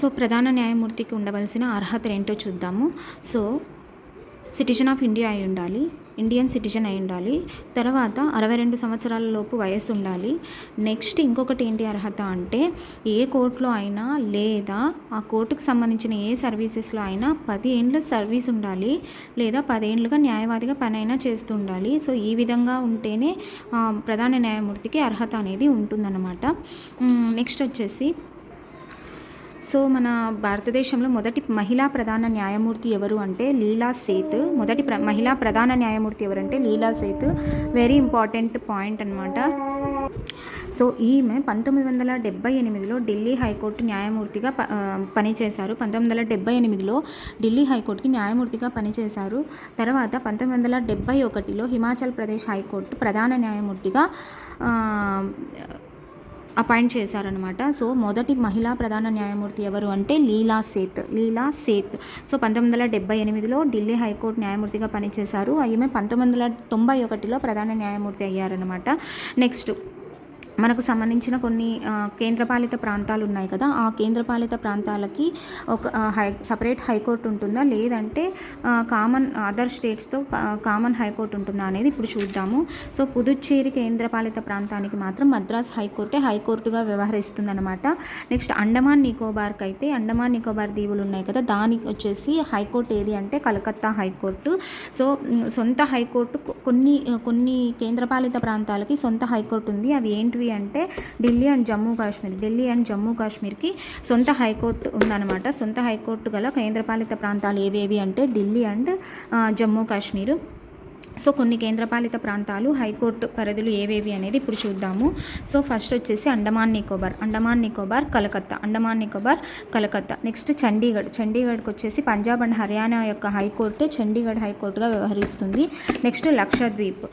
So ప్రధాన న్యాయమూర్తికి ఉండవలసిన అర్హతలు ఏంటో చూద్దాము. సో సిటిజన్ ఆఫ్ ఇండియా అయి ఉండాలి ఇండియన్ సిటిజన్ అయి ఉండాలి తర్వాత అరవై రెండు సంవత్సరాల లోపు వయస్సు ఉండాలి. నెక్స్ట్ ఇంకొకటి ఏంటి అర్హత అంటే ఏ కోర్టులో అయినా లేదా ఆ కోర్టుకు సంబంధించిన ఏ సర్వీసెస్లో అయినా పది ఏండ్ల సర్వీస్ ఉండాలి లేదా పదేండ్లుగా న్యాయవాదిగా పనైనా చేస్తూ ఉండాలి. సో ఈ విధంగా ఉంటేనే ప్రధాన న్యాయమూర్తికి అర్హత అనేది ఉంటుందన్నమాట. నెక్స్ట్ వచ్చేసి సో మన భారతదేశంలో మొదటి మహిళా ప్రధాన న్యాయమూర్తి ఎవరు అంటే లీలా సేత్. మొదటి ప్ర మహిళా ప్రధాన న్యాయమూర్తి ఎవరంటే Leela Seth. Very important point అనమాట సో ఈమె పంతొమ్మిది వందల డెబ్బై ఎనిమిదిలో ఢిల్లీ హైకోర్టు న్యాయమూర్తిగా ప- పనిచేశారు. పంతొమ్మిది వందల డెబ్బై ఎనిమిదిలో ఢిల్లీ హైకోర్టుకి న్యాయమూర్తిగా పనిచేశారు. తర్వాత పంతొమ్మిది వందల డెబ్బై ఒకటిలో హిమాచల్ ప్రదేశ్ హైకోర్టు ప్రధాన న్యాయమూర్తిగా అపాయింట్ చేశారనమాట సో మొదటి మహిళా ప్రధాన న్యాయమూర్తి ఎవరు అంటే లీలా సేత్. లీలా సేత్. సో పంతొమ్మిది వందల డెబ్బై ఎనిమిదిలో ఢిల్లీ హైకోర్టు న్యాయమూర్తిగా పనిచేశారు. ఈమె పంతొమ్మిది వందల తొంభై ఒకటిలో ప్రధాన న్యాయమూర్తి అయ్యారనమాట నెక్స్ట్ మనకు సంబంధించిన కొన్ని కేంద్రపాలిత ప్రాంతాలు ఉన్నాయి కదా ఆ కేంద్రపాలిత ప్రాంతాలకి ఒక హై సపరేట్ హైకోర్టు ఉంటుందా? లేదంటే కామన్ అదర్ స్టేట్స్తో కా- కామన్ హైకోర్టు ఉంటుందా అనేది ఇప్పుడు చూద్దాము. సో పుదుచ్చేరి కేంద్రపాలిత ప్రాంతానికి మాత్రం మద్రాస్ హైకోర్టే హైకోర్టుగా వ్యవహరిస్తుందన్నమాట. నెక్స్ట్ అండమాన్ నికోబార్కి అయితే అండమాన్ నికోబార్ దీవులు ఉన్నాయి కదా దానికి వచ్చేసి హైకోర్టు ఏది అంటే కలకత్తా హైకోర్టు. సో సొంత హైకోర్టు కొన్ని కొన్ని కేంద్రపాలిత ప్రాంతాలకి సొంత హైకోర్టు ఉంది. అవి ఏంటివి అంటే ఢిల్లీ అండ్ జమ్మూ కాశ్మీర్. ఢిల్లీ అండ్ జమ్మూ కాశ్మీర్కి సొంత హైకోర్టు ఉందన్నమాట. సొంత హైకోర్టు గల కేంద్రపాలిత ప్రాంతాలు ఏవేవి అంటే ఢిల్లీ అండ్ జమ్మూ కాశ్మీర్. సో కొన్ని కేంద్రపాలిత ప్రాంతాలు హైకోర్టు పరిధులు ఏవేవి అనేది ఇప్పుడు చూద్దాము. సో ఫస్ట్ వచ్చేసి అండమాన్ నికోబార్. అండమాన్ నికోబార్ కలకత్తా. అండమాన్ నికోబార్ కలకత్తా. నెక్స్ట్ చండీగఢ్. చండీగఢ్కి వచ్చేసి పంజాబ్ అండ్ హర్యానా యొక్క హైకోర్టు చండీగఢ్ హైకోర్టుగా వ్యవహరిస్తుంది. నెక్స్ట్ లక్షద్వీప్.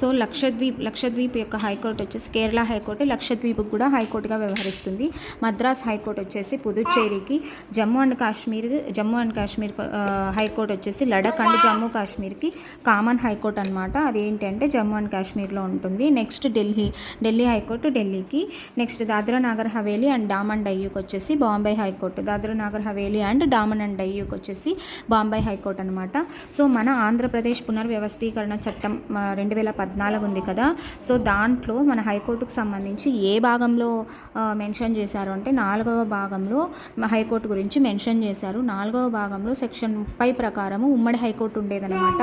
సో లక్షద్వీప్ లక్షద్వీప్ యొక్క హైకోర్టు వచ్చేసి కేరళ హైకోర్టు లక్షద్వీప్ కూడా హైకోర్టుగా వ్యవహరిస్తుంది. మద్రాస్ హైకోర్టు వచ్చేసి పుదుచ్చేరికి Jammu and Kashmir Jammu and Kashmir high court వచ్చేసి లడఖ్ అండ్ జమ్మూ కాశ్మీర్కి కామన్ హైకోర్టు అనమాట అదేంటంటే జమ్మూ అండ్ కాశ్మీర్లో ఉంటుంది. Next Delhi Delhi high court ఢిల్లీకి. నెక్స్ట్ దాద్రా నాగర్ హవేలీ అండ్ డామన్ డయ్యూకి వచ్చేసి Bombay high court. Dadra Nagar Haveli and Daman and డయ్యూకి వచ్చేసి బాంబే హైకోర్టు అనమాట సో మన ఆంధ్రప్రదేశ్ పునర్వ్యవస్థీకరణ చట్టం రెండు వేల పద్నాలుగు ఉంది కదా. సో దాంట్లో మన హైకోర్టుకు సంబంధించి ఏ భాగంలో మెన్షన్ చేశారు అంటే నాలుగవ భాగంలో హైకోర్టు గురించి మెన్షన్ చేశారు. నాలుగవ భాగంలో సెక్షన్ ముప్పై ప్రకారము ఉమ్మడి హైకోర్టు ఉండేదన్నమాట.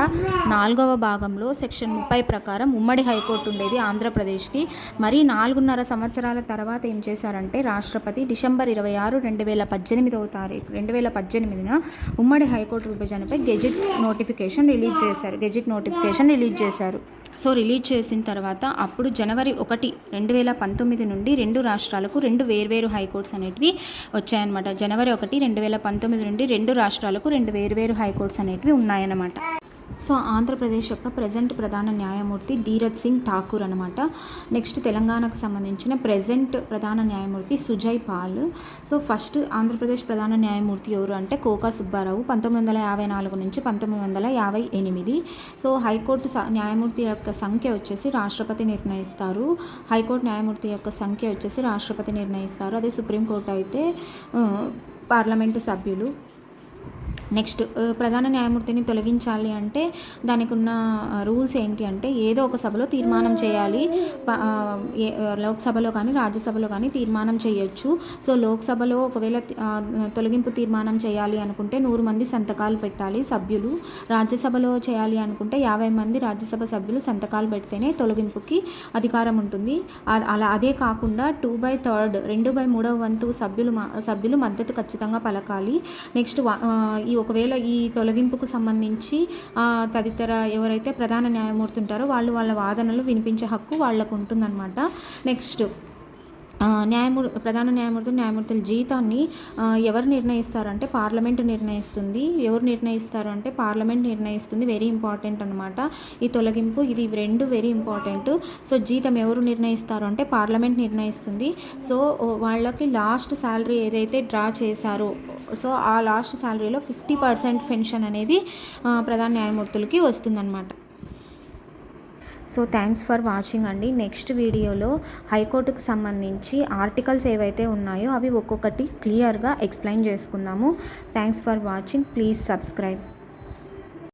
నాలుగవ భాగంలో సెక్షన్ ముప్పై ప్రకారం ఉమ్మడి హైకోర్టు ఉండేది ఆంధ్రప్రదేశ్కి. మరి నాలుగున్నర సంవత్సరాల తర్వాత ఏం చేశారంటే రాష్ట్రపతి డిసెంబర్ ఇరవై ఆరు రెండు వేల పద్దెనిమిదవ తారీఖు రెండు వేల పద్దెనిమిదిన ఉమ్మడి హైకోర్టు విభజనపై గెజిట్ నోటిఫికేషన్ రిలీజ్ చేశారు. గెజిట్ నోటిఫికేషన్ రిలీజ్ చేశారు. సో రిలీజ్ చేసిన తర్వాత అప్పుడు జనవరి ఒకటి రెండు వేల పంతొమ్మిది నుండి రెండు రాష్ట్రాలకు రెండు వేర్వేరు హైకోర్ట్స్ అనేటివి వచ్చాయన్నమాట. జనవరి ఒకటి రెండు వేల పంతొమ్మిది నుండి రెండు రాష్ట్రాలకు రెండు వేర్వేరు హైకోర్ట్స్ అనేటివి ఉన్నాయన్నమాట. సో ఆంధ్రప్రదేశ్ యొక్క ప్రజెంట్ ప్రధాన న్యాయమూర్తి ధీరజ్ సింగ్ ఠాకూర్ అనమాట నెక్స్ట్ తెలంగాణకు సంబంధించిన ప్రజెంట్ ప్రధాన న్యాయమూర్తి సుజయ్ పాల్. సో ఫస్ట్ ఆంధ్రప్రదేశ్ ప్రధాన న్యాయమూర్తి ఎవరు అంటే కోకా సుబ్బారావు పంతొమ్మిది వందల యాభై నాలుగు నుంచి పంతొమ్మిది వందల యాభై ఎనిమిది. సో హైకోర్టు స- న్యాయమూర్తి యొక్క సంఖ్య వచ్చేసి రాష్ట్రపతి నిర్ణయిస్తారు. హైకోర్టు న్యాయమూర్తి యొక్క సంఖ్య వచ్చేసి రాష్ట్రపతి నిర్ణయిస్తారు. అదే సుప్రీంకోర్టు అయితే పార్లమెంటు సభ్యులు. నెక్స్ట్ ప్రధాన న్యాయమూర్తిని తొలగించాలి అంటే దానికి ఉన్న రూల్స్ ఏంటి అంటే ఏదో ఒక సభలో తీర్మానం చేయాలి. లోక్సభలో కానీ రాజ్యసభలో కానీ తీర్మానం చేయొచ్చు. సో లోక్సభలో ఒకవేళ తొలగింపు తీర్మానం చేయాలి అనుకుంటే నూరు మంది సంతకాలు పెట్టాలి సభ్యులు. రాజ్యసభలో చేయాలి అనుకుంటే యాభై మంది రాజ్యసభ సభ్యులు సంతకాలు పెడితేనే తొలగింపుకి అధికారం ఉంటుంది. అలా అదే కాకుండా టూ బై థర్డ్ రెండు బై మూడవ వంతు సభ్యులు సభ్యులు మద్దతు ఖచ్చితంగా పలకాలి. నెక్స్ట్ ఈ ఒకవేళ ఈ తొలగింపుకు సంబంధించి తదితర ఎవరైతే ప్రధాన న్యాయమూర్తి ఉంటారో వాళ్ళు వాళ్ళ వాదనలు వినిపించే హక్కు వాళ్ళకు ఉంటుందన్నమాట. నెక్స్ట్ న్యాయమూర్ ప్రధాన న్యాయమూర్తి న్యాయమూర్తుల జీతాన్ని ఎవరు నిర్ణయిస్తారంటే పార్లమెంట్ నిర్ణయిస్తుంది. ఎవరు నిర్ణయిస్తారు అంటే పార్లమెంట్ నిర్ణయిస్తుంది. వెరీ ఇంపార్టెంట్ అనమాట ఈ తొలగింపు ఇది రెండు వెరీ ఇంపార్టెంట్ సో జీతం ఎవరు నిర్ణయిస్తారు అంటే పార్లమెంట్ నిర్ణయిస్తుంది. సో వాళ్ళకి లాస్ట్ శాలరీ ఏదైతే డ్రా చేశారో సో ఆ లాస్ట్ శాలరీలో ఫిఫ్టీ పర్సెంట్ పెన్షన్ అనేది ప్రధాన న్యాయమూర్తులకి వస్తుందన్నమాట. సో థ్యాంక్స్ ఫర్ వాచింగ్ అండి. నెక్స్ట్ వీడియోలో హైకోర్టుకు సంబంధించి ఆర్టికల్స్ ఏవైతే ఉన్నాయో అవి ఒక్కొక్కటి క్లియర్గా ఎక్స్ప్లెయిన్ చేసుకుందాము. Thanks for watching please subscribe